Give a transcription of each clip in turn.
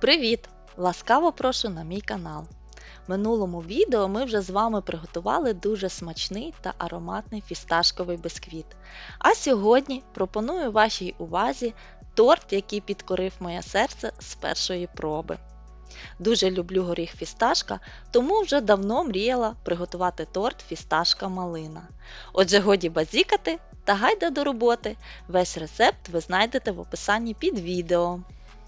Привіт! Ласкаво прошу на мій канал. В минулому відео ми вже з вами приготували дуже смачний та ароматний фісташковий бисквіт. А сьогодні пропоную вашій увазі торт, який підкорив моє серце з першої проби. Дуже люблю горіх фісташка, тому вже давно мріяла приготувати торт фісташка малина. Отже, годі базікати та гайда до роботи. Весь рецепт ви знайдете в описанні під відео.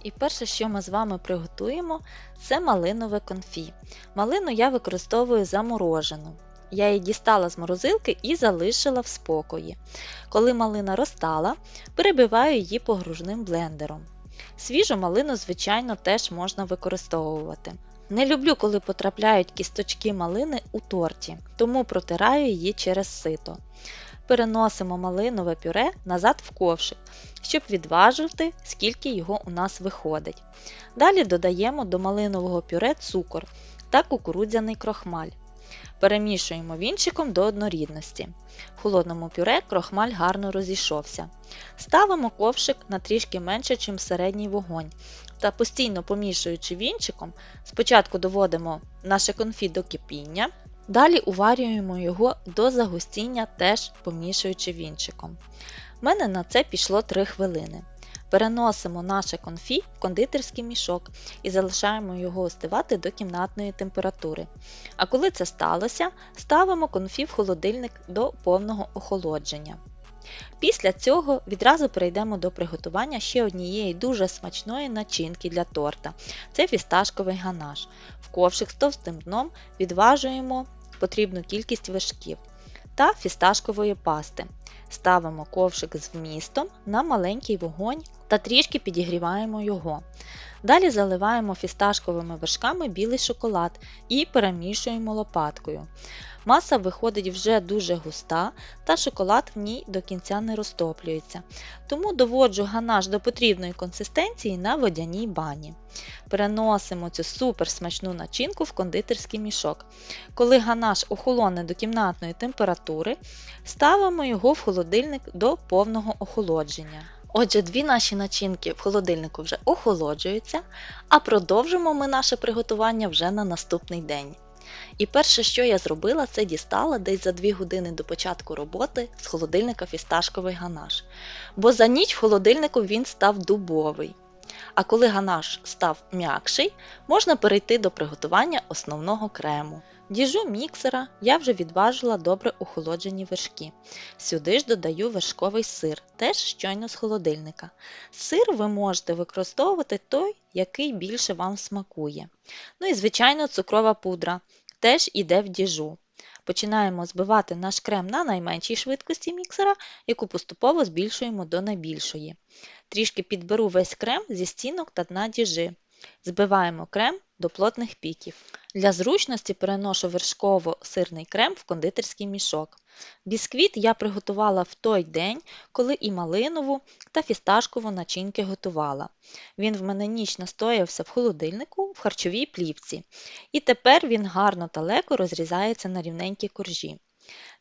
І перше, що ми з вами приготуємо, це малинове конфі. Малину я використовую заморожену. Я її дістала з морозилки і залишила в спокої. Коли малина розтала, перебиваю її погружним блендером. Свіжу малину, звичайно, теж можна використовувати. Не люблю, коли потрапляють кісточки малини у торті, тому протираю її через сито. Переносимо малинове пюре назад в ковшик, щоб відважити, скільки його у нас виходить. Далі додаємо до малинового пюре цукор та кукурудзяний крохмаль. Перемішуємо вінчиком до однорідності. В холодному пюре крохмаль гарно розійшовся. Ставимо ковшик на трішки менше, ніж середній вогонь. Та постійно помішуючи вінчиком, спочатку доводимо наше конфі до кипіння, далі уварюємо його до загустіння, теж помішуючи вінчиком. У мене на це пішло 3 хвилини. Переносимо наше конфі в кондитерський мішок і залишаємо його остивати до кімнатної температури. А коли це сталося, ставимо конфі в холодильник до повного охолодження. Після цього відразу перейдемо до приготування ще однієї дуже смачної начинки для торта це фісташковий ганаш. В ковшик з товстим дном відважуємо потрібну кількість вершків та фісташкової пасти. Ставимо ковшик з вмістом на маленький вогонь та трішки підігріваємо його. Далі заливаємо фісташковими вершками білий шоколад і перемішуємо лопаткою. Маса виходить вже дуже густа, та шоколад в ній до кінця не розтоплюється. Тому доводжу ганаш до потрібної консистенції на водяній бані. Переносимо цю супер смачну начинку в кондитерський мішок. Коли ганаш охолоне до кімнатної температури, ставимо його в холодильник до повного охолодження. Отже, дві наші начинки в холодильнику вже охолоджуються, а продовжимо ми наше приготування вже на наступний день. І перше, що я зробила, це дістала десь за 2 години до початку роботи з холодильника фісташковий ганаш. Бо за ніч в холодильнику він став дубовий. А коли ганаш став м'якший, можна перейти до приготування основного крему. Діжу міксера я вже відважила добре охолоджені вершки. Сюди ж додаю вершковий сир, теж щойно з холодильника. Сир ви можете використовувати той, який більше вам смакує. Ну і, звичайно, цукрова пудра теж іде в діжу. Починаємо збивати наш крем на найменшій швидкості міксера, яку поступово збільшуємо до найбільшої. Трішки підберу весь крем зі стінок та дна діжи. Збиваємо крем до плотних піків. Для зручності переношу вершково-сирний крем в кондитерський мішок. Бісквіт я приготувала в той день, коли і малинову та фісташкову начинки готувала. Він в мене ніч настоявся в холодильнику в харчовій плівці. І тепер він гарно та легко розрізається на рівненькі коржі.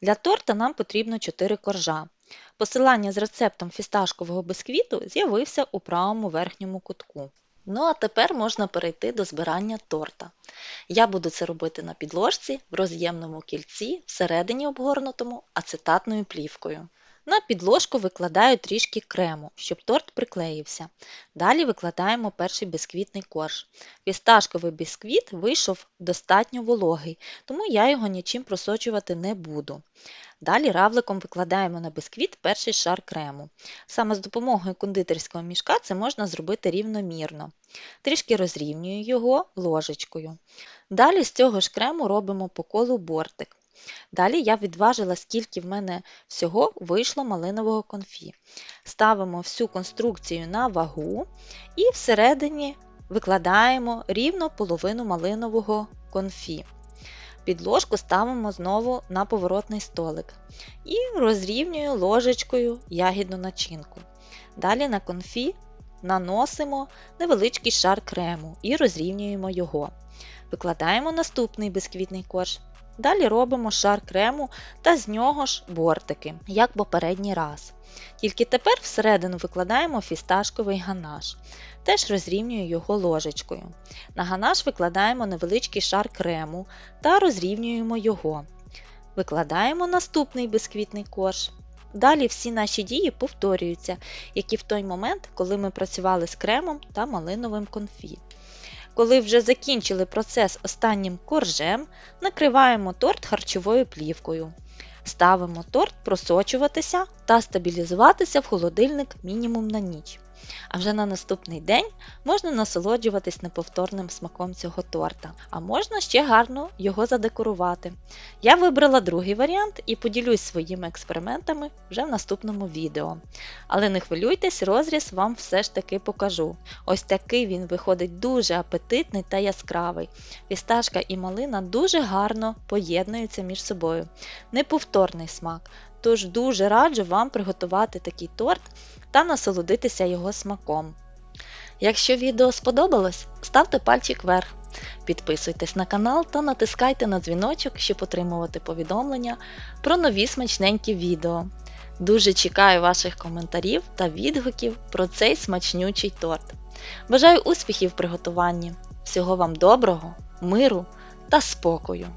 Для торта нам потрібно 4 коржа. Посилання з рецептом фісташкового бисквіту з'явився у правому верхньому кутку. Ну а тепер можна перейти до збирання торта. Я буду це робити на підложці в роз'ємному кільці, всередині обгорнутому ацетатною плівкою. На підложку викладаю трішки крему, щоб торт приклеївся. Далі викладаємо перший бісквітний корж. Фісташковий бісквіт вийшов достатньо вологий, тому я його нічим просочувати не буду. Далі равликом викладаємо на бисквіт перший шар крему. Саме з допомогою кондитерського мішка це можна зробити рівномірно. Трішки розрівнюю його ложечкою. Далі з цього ж крему робимо по колу бортик. Далі я відважила, скільки в мене всього вийшло малинового конфі. Ставимо всю конструкцію на вагу і всередині викладаємо рівно половину малинового конфі. Підложку ставимо знову на поворотний столик і розрівнюю ложечкою ягідну начинку. Далі на конфі наносимо невеличкий шар крему і розрівнюємо його. Викладаємо наступний бисквітний корж. Далі робимо шар крему та з нього ж бортики, як попередній раз. Тільки тепер всередину викладаємо фісташковий ганаш. Теж розрівнюю його ложечкою. На ганаш викладаємо невеличкий шар крему та розрівнюємо його. Викладаємо наступний бисквітний корж. Далі всі наші дії повторюються, як і в той момент, коли ми працювали з кремом та малиновим конфі. Коли вже закінчили процес останнім коржем, накриваємо торт харчовою плівкою. Ставимо торт просочуватися та стабілізуватися в холодильник мінімум на ніч. А вже на наступний день можна насолоджуватись неповторним смаком цього торта, а можна ще гарно його задекорувати. Я вибрала другий варіант і поділюсь своїми експериментами вже в наступному відео. Але не хвилюйтесь, розріз вам все ж таки покажу. Ось такий він виходить дуже апетитний та яскравий. Фісташка і малина дуже гарно поєднуються між собою. Неповторний смак. Тож дуже раджу вам приготувати такий торт та насолодитися його смаком. Якщо відео сподобалось, ставте пальчик вверх, підписуйтесь на канал та натискайте на дзвіночок, щоб отримувати повідомлення про нові смачненькі відео. Дуже чекаю ваших коментарів та відгуків про цей смачнючий торт. Бажаю успіхів в приготуванні! Всього вам доброго, миру та спокою!